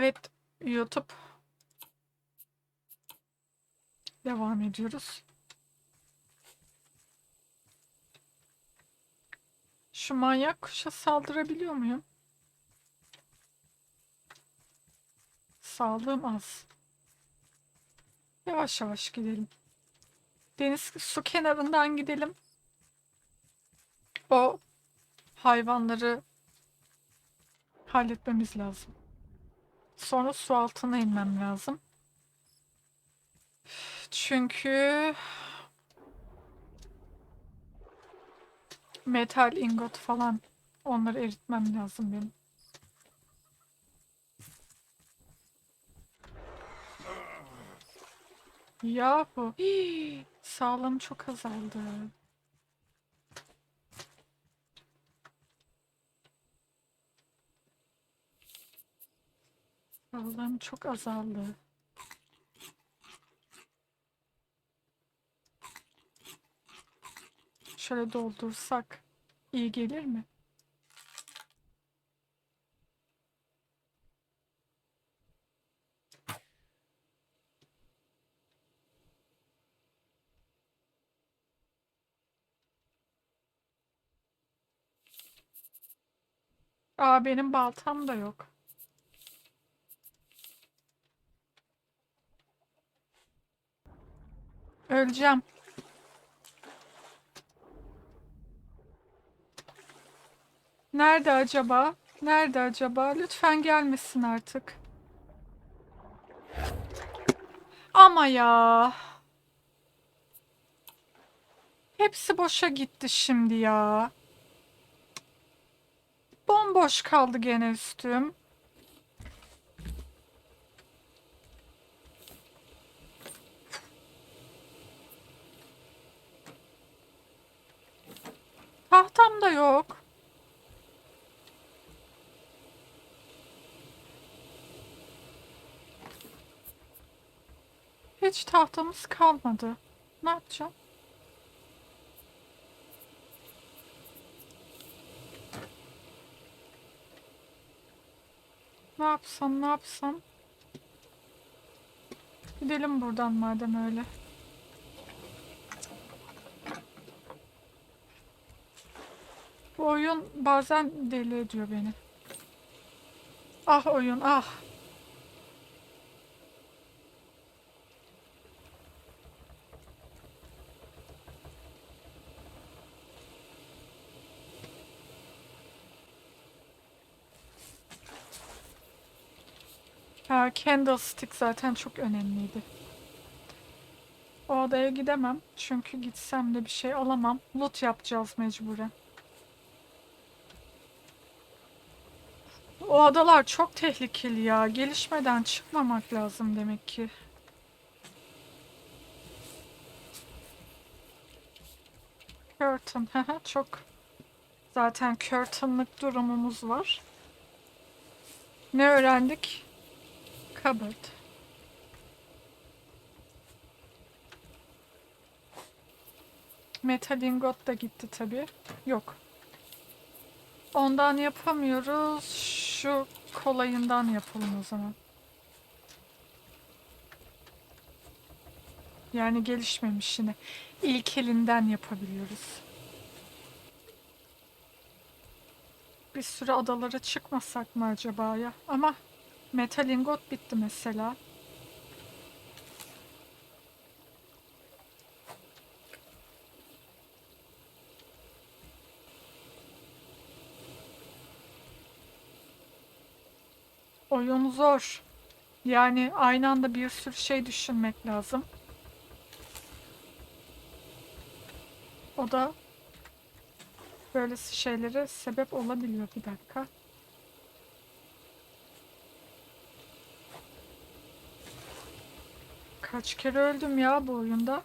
Evet YouTube. Devam ediyoruz. Şu manyak kuşa saldırabiliyor muyum? Sağlığım az. Yavaş yavaş gidelim. Deniz su kenarından gidelim. O hayvanları halletmemiz lazım. Sonra su altına inmem lazım. Çünkü metal ingot falan onları eritmem lazım benim. Ya bu. Hii, sağlığım çok azaldı. Sağlığım çok azaldı. Şöyle doldursak iyi gelir mi? Aa benim baltam da yok. Öleceğim. Nerede acaba? Nerede acaba? Lütfen gelmesin artık. Ama ya. Hepsi boşa gitti şimdi ya. Bomboş kaldı gene üstüm. Tahtam da yok. Hiç tahtamız kalmadı. Ne yapacağım? Ne yapsam, ne yapsam? Gidelim buradan madem öyle. Bu oyun bazen deli ediyor beni. Ah oyun, ah. Ha, candlestick zaten çok önemliydi. O odaya gidemem. Çünkü gitsem de bir şey alamam. Loot yapacağız mecburen. Adalar çok tehlikeli ya. Gelişmeden çıkmamak lazım demek ki. Curtain. çok zaten curtain'lık durumumuz var. Ne öğrendik? Cupboard. Metal ingot da gitti tabii. Yok. Ondan yapamıyoruz. Şu kolayından yapalım o zaman. Yani gelişmemiş yine. İlk elinden yapabiliyoruz. Bir süre adalara çıkmasak mı acaba ya? Ama metal ingot bitti mesela. Oyun zor. Yani aynı anda bir sürü şey düşünmek lazım. O da böyle şeylere sebep olabiliyor. Bir dakika. Kaç kere öldüm ya bu oyunda.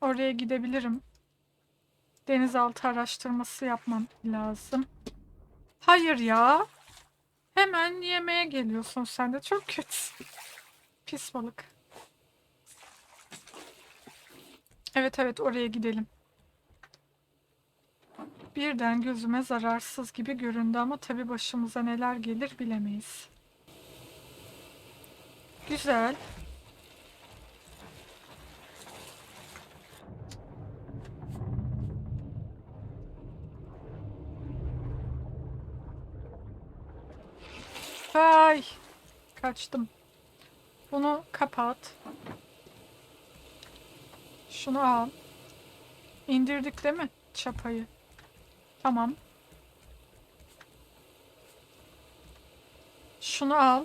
Oraya gidebilirim. Denizaltı araştırması yapmam lazım. Hayır ya. Hemen yemeğe geliyorsun sen de çok kötü. Pis balık. Evet evet oraya gidelim. Birden gözüme zararsız gibi göründü ama tabii başımıza neler gelir bilemeyiz. Güzel. Ay, kaçtım. Bunu kapat. Şunu al. İndirdik değil mi çapayı? Tamam. Şunu al.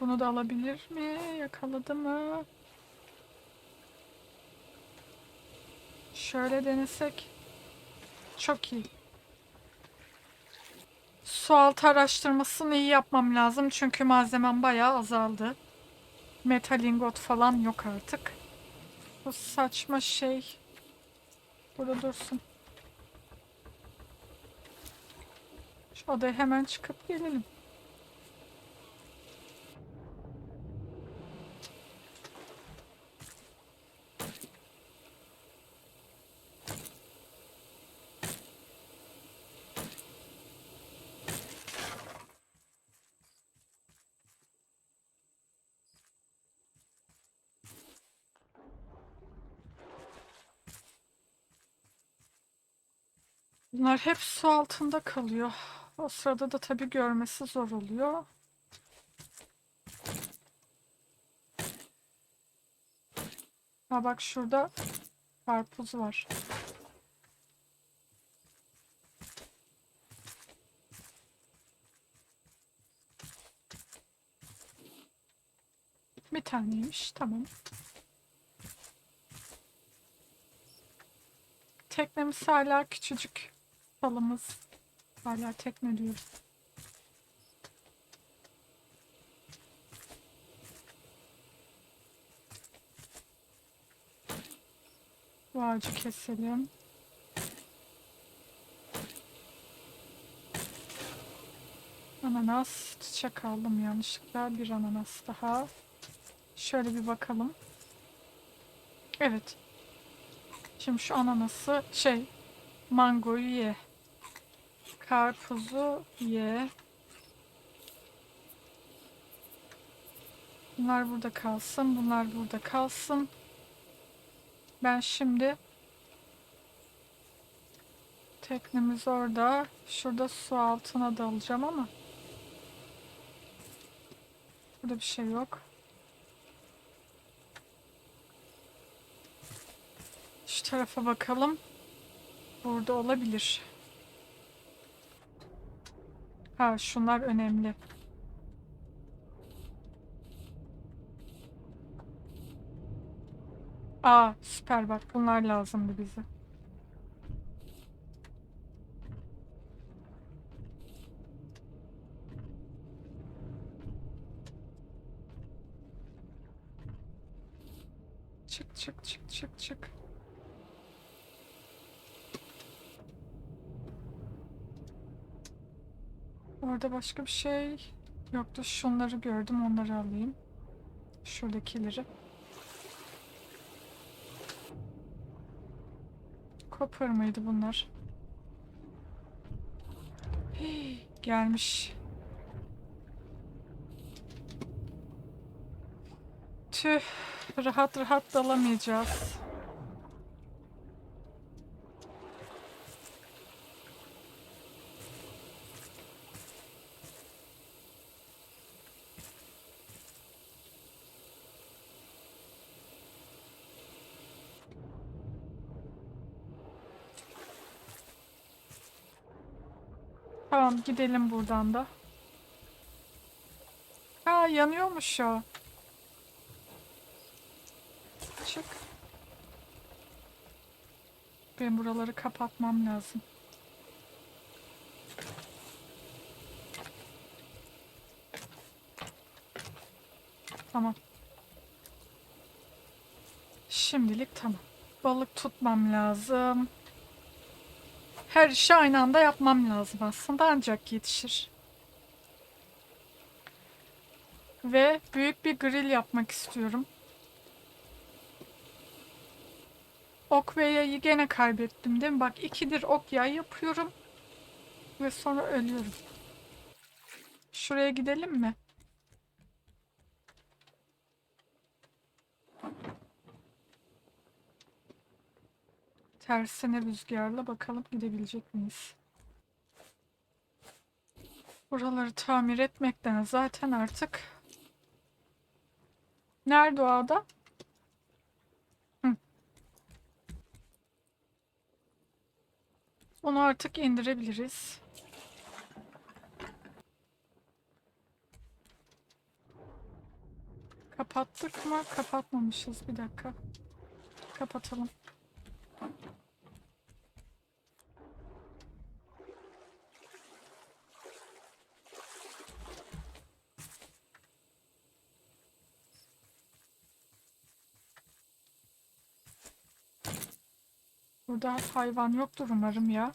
Bunu da alabilir mi? Yakaladı mı? Şöyle denesek. Çok iyi. Su altı araştırmasını iyi yapmam lazım. Çünkü malzemem bayağı azaldı. Metalingot falan yok artık. Bu saçma şey. Burada dursun. Şu odaya hemen çıkıp gelelim. Bunlar hep su altında kalıyor. O sırada da tabii görmesi zor oluyor. Ha bak şurada karpuz var. Bir taneymiş. Tamam. Teknemiz hala küçücük. Balımız. Hala tekne diyoruz. Bu ağacı keselim. Ananas. Çiçek aldım yanlışlıkla. Bir ananas daha. Şöyle bir bakalım. Evet. Şimdi şu ananası şey mangoyu ye. Karpuzu ye. Bunlar burada kalsın. Bunlar burada kalsın. Ben şimdi teknemiz orada. Şurada su altına dalacağım ama burada bir şey yok. Şu tarafa bakalım. Burada olabilir. Ha şunlar önemli. Aa süper bak bunlar lazımdı bize. Çık çık çık çık çık. Orada başka bir şey yoktu. Şunları gördüm. Onları alayım. Şuradakileri. Copper mıydı bunlar? Hii, gelmiş. Tüh. Rahat rahat dalamayacağız. Tamam gidelim buradan da. Ha yanıyormuş o. Çık. Ben buraları kapatmam lazım. Tamam. Şimdilik tamam. Balık tutmam lazım. Her işi aynı anda yapmam lazım aslında ancak yetişir. Ve büyük bir grill yapmak istiyorum. Ok ve yayı gene kaybettim değil mi? Bak ikidir ok yay yapıyorum. Ve sonra ölüyorum. Şuraya gidelim mi? Tersine rüzgarla bakalım gidebilecek miyiz? Buraları tamir etmekten zaten artık Nerede o ada? Hı. Onu artık indirebiliriz. Kapattık mı? Kapatmamışız. Bir dakika. Kapatalım. Burada hayvan yoktur umarım ya.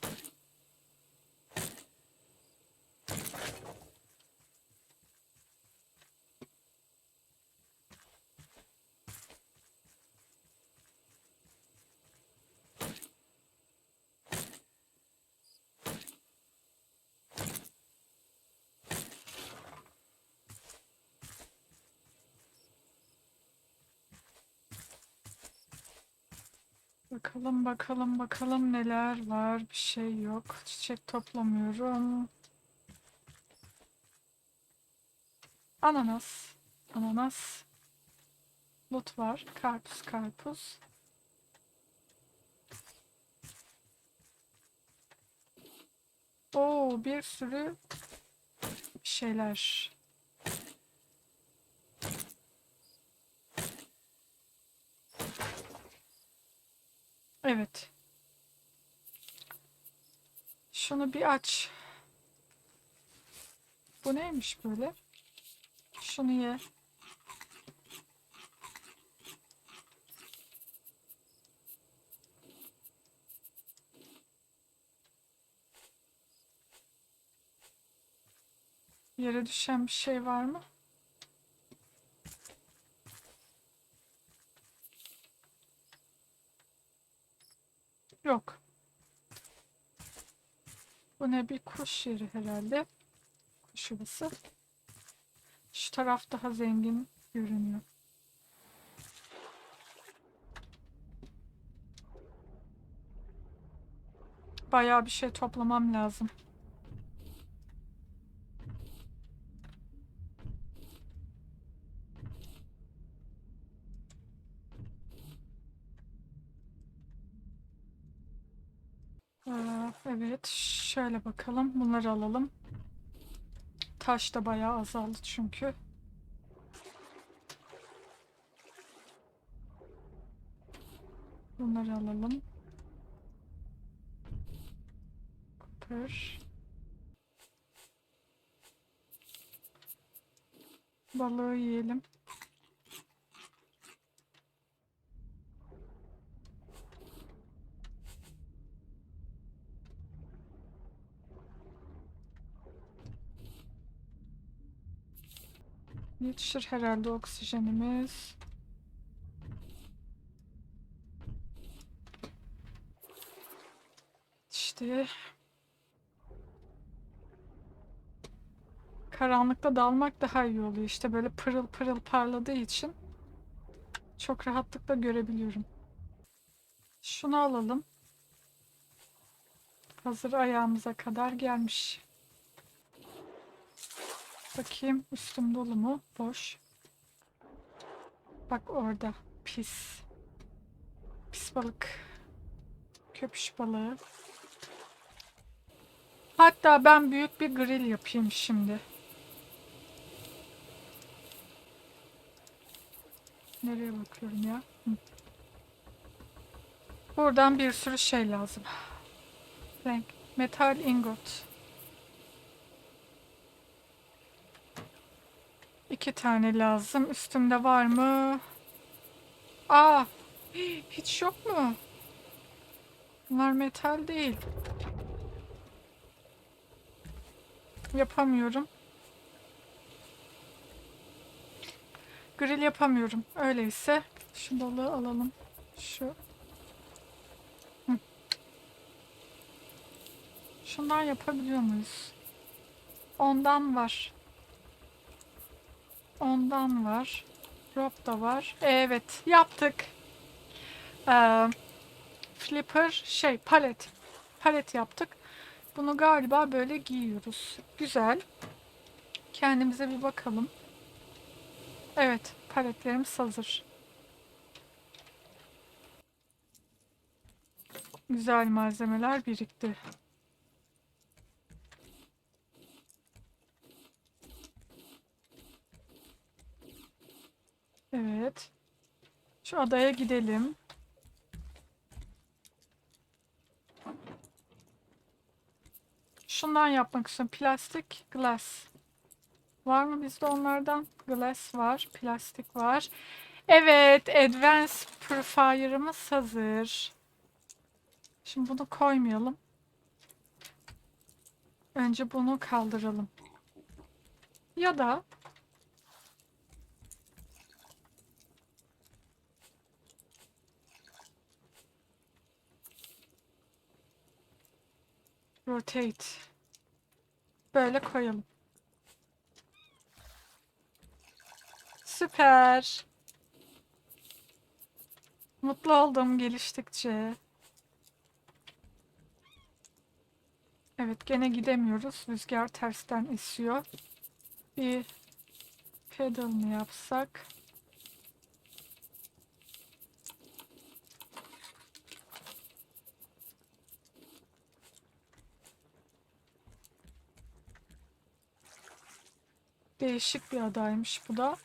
Bakalım bakalım bakalım neler var. Bir şey yok. Çiçek toplamıyorum. Ananas. Ananas. Lut var. Karpuz karpuz. Oo bir sürü şeyler. Evet. Şunu bir aç. Bu neymiş böyle? Şunu ye. Yere düşen bir şey var mı? Yok. Ne bir kuş yeri herhalde. Kuş yuvası. Şu taraf daha zengin görünüyor. Bayağı bir şey toplamam lazım. Evet, şöyle bakalım. Bunları alalım. Taş da bayağı azaldı çünkü. Bunları alalım. Copper. Balığı yiyelim. Yetişir herhalde oksijenimiz. İşte karanlıkta dalmak daha iyi oluyor. İşte böyle pırıl pırıl parladığı için çok rahatlıkla görebiliyorum. Şunu alalım. Hazır ayağımıza kadar gelmiş. Bakayım üstüm dolu mu? Boş. Bak orada. Pis. Pis balık. Köpüş balığı. Hatta ben büyük bir grill yapayım şimdi. Nereye bakıyorum ya? Hı. Buradan bir sürü şey lazım. Renk. Metal ingot. İki tane lazım. Üstümde var mı? Aa! Hiç yok mu? Bunlar metal değil. Yapamıyorum. Grill yapamıyorum. Öyleyse şu balığı alalım. Şu. Şundan yapabiliyor muyuz? Ondan var. Ondan var. Drop da var. Evet, yaptık. Ee, flipper şey palet. Palet yaptık. Bunu galiba böyle giyiyoruz. Güzel. Kendimize bir bakalım. Evet, paletlerimiz hazır. Güzel malzemeler birikti. Evet. Şu adaya gidelim. Şundan yapmak istiyorum. Plastik glass. Var mı bizde onlardan? Glass var. Plastik var. Evet. Advanced Purifier'ımız hazır. Şimdi bunu koymayalım. Önce bunu kaldıralım. Ya da rotate böyle koyalım. Süper. Mutlu oldum geliştikçe. Evet gene gidemiyoruz. Rüzgar tersten esiyor. Bir pedal mı yapsak? Değişik bir adaymış bu da.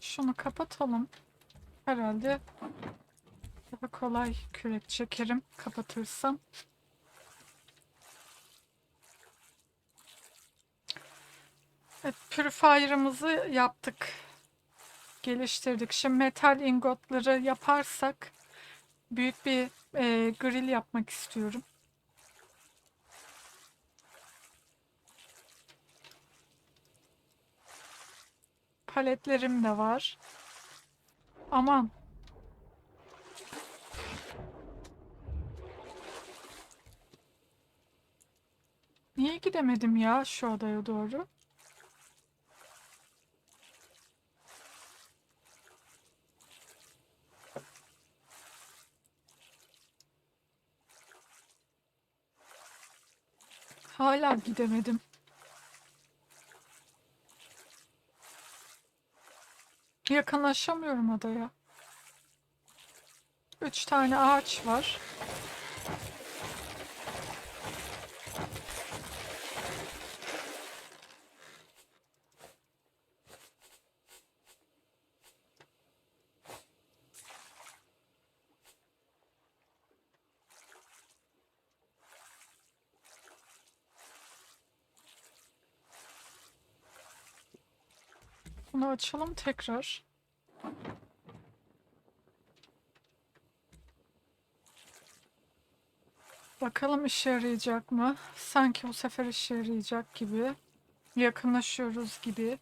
Şunu kapatalım. Herhalde daha kolay kürek çekerim kapatırsam. Evet, purifier'ımızı yaptık. Geliştirdik. Şimdi metal ingotları yaparsak büyük bir e, grill yapmak istiyorum. Paletlerim de var. Aman. Niye gidemedim ya şu adaya doğru? Hala gidemedim. Yakınlaşamıyorum adaya. Üç tane ağaç var. Bunu açalım tekrar. Bakalım işe yarayacak mı? Sanki bu sefer işe yarayacak gibi. Yakınlaşıyoruz gibi.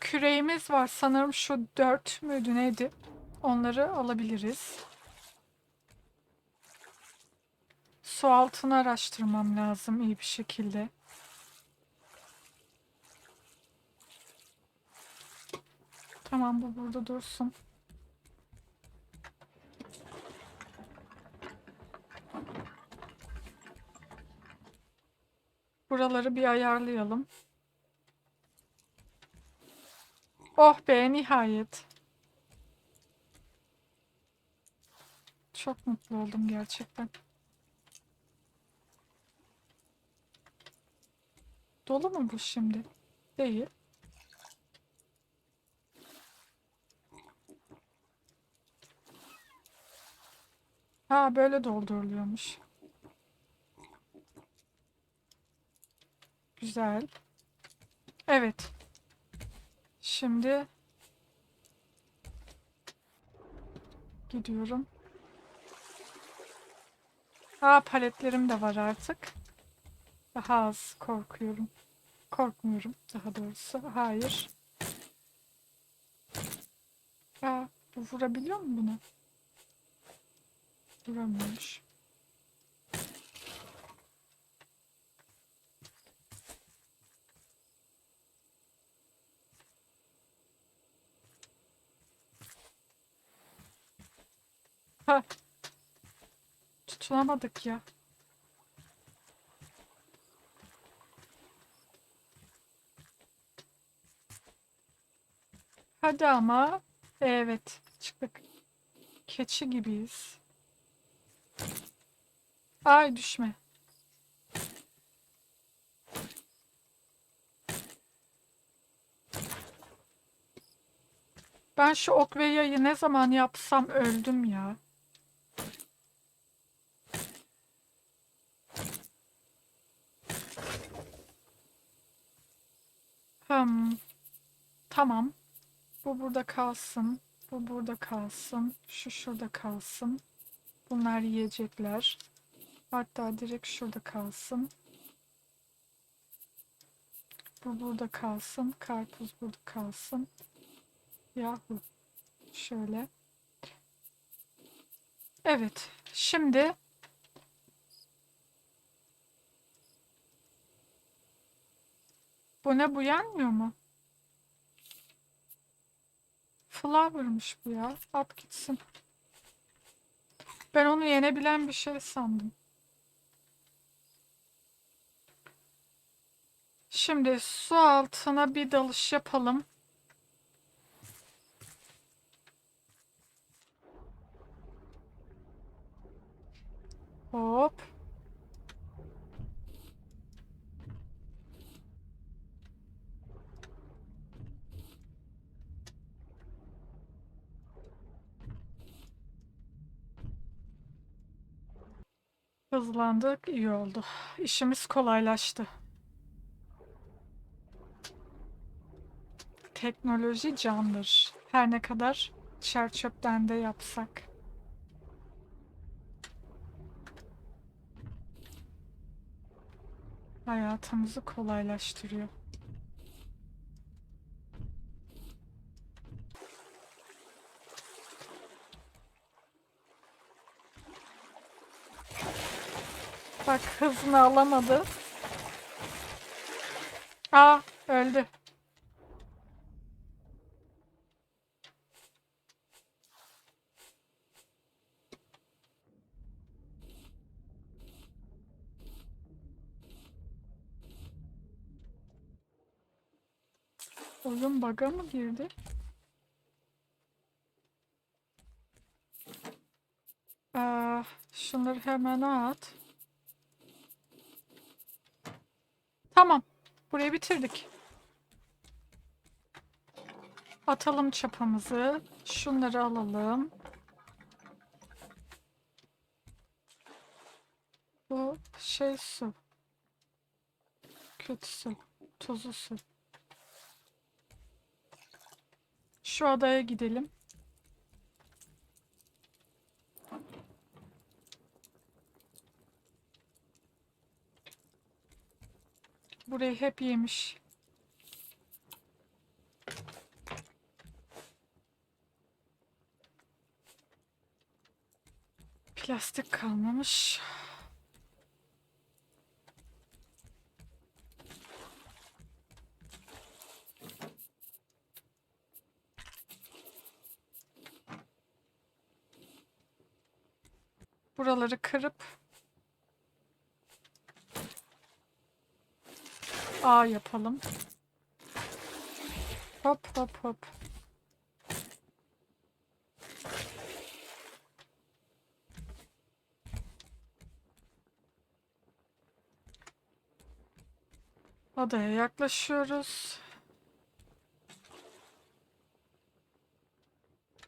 Küreğimiz var. Sanırım şu dört müydü neydi? Onları alabiliriz. Su altını araştırmam lazım iyi bir şekilde. Tamam bu burada dursun. Buraları bir ayarlayalım. Oh be nihayet. Çok mutlu oldum gerçekten. Dolu mu bu şimdi? Değil. Ha böyle dolduruluyormuş. Güzel. Evet. Şimdi gidiyorum. Ha paletlerim de var artık. Daha az korkuyorum. Korkmuyorum daha doğrusu. Hayır. Aa, bu vurabiliyor mu bunu? Vuramıyormuş. Ha. Tutunamadık ya. Hadi ama. Evet, çıktık. Keçi gibiyiz. Ay düşme. Ben şu ok ve yayı ne zaman yapsam öldüm ya. Hmm. Tamam. Bu burada kalsın. Bu burada kalsın. Şu şurada kalsın. Bunlar yiyecekler. Hatta direkt şurada kalsın. Bu burada kalsın. Karpuz burada kalsın. Yahu. Şöyle. Evet. Şimdi bu ne bu yenmiyor mu? Flower'mış bu ya. At gitsin. Ben onu yenebilen bir şey sandım. Şimdi su altına bir dalış yapalım. Hop. Hızlandık, iyi oldu. İşimiz kolaylaştı. Teknoloji candır. Her ne kadar çer çöpten de yapsak. Hayatımızı kolaylaştırıyor. Bak hızını alamadı. Aa öldü. Oyun bug'a mı girdi? Aa, şunları hemen at. Tamam. Burayı bitirdik. Atalım çapamızı. Şunları alalım. Bu şey su. Kötü su. Tuzlu su. Şu adaya gidelim. Burayı hep yemiş. Plastik kalmamış. Buraları kırıp ağ yapalım. Hop hop hop. Adaya yaklaşıyoruz.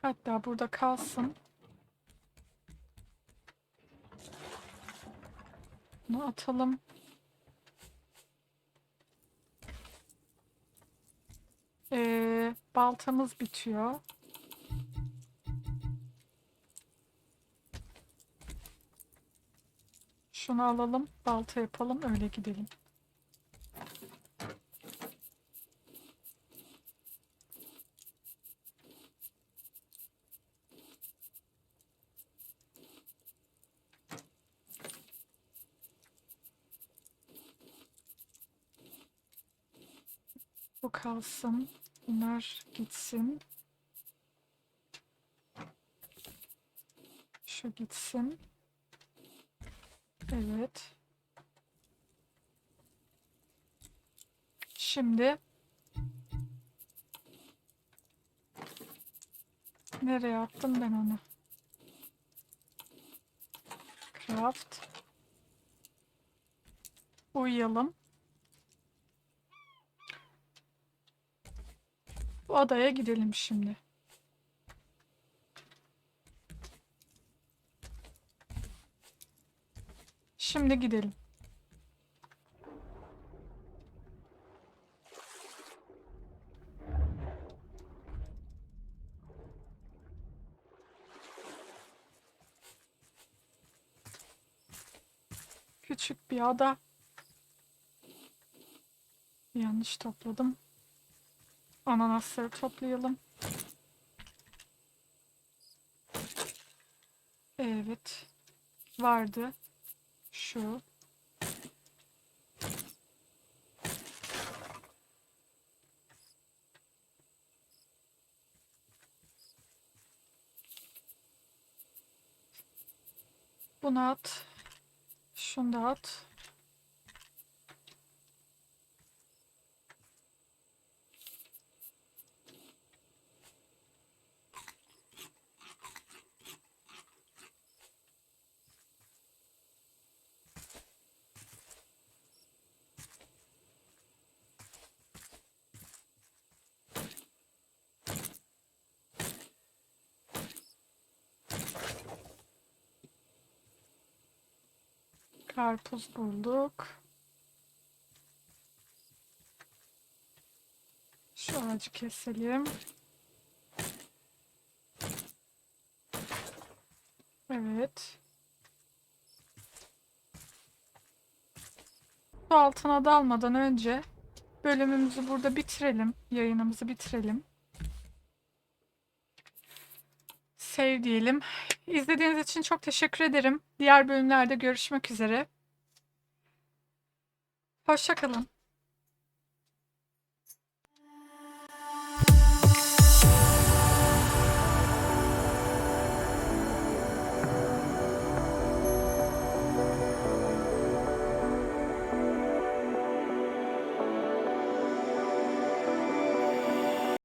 Hatta burada kalsın. Bunu atalım. Ee, baltamız bitiyor. Şunu alalım, balta yapalım, öyle gidelim. Bu kalsın. Bunlar gitsin. Şu gitsin. Evet. Şimdi nereye attım ben onu? Craft. Uyuyalım. Bu adaya gidelim şimdi. Şimdi gidelim. Küçük bir ada. Yanlış topladım. Ananasları toplayalım. Evet. Vardı. Şu. Bunu at. Şunu da at. Karpuz bulduk. Şu ağacı keselim. Evet. Su altına dalmadan önce bölümümüzü burada bitirelim. Yayınımızı bitirelim. Sev diyelim. İzlediğiniz için çok teşekkür ederim. Diğer bölümlerde görüşmek üzere. Hoşça kalın.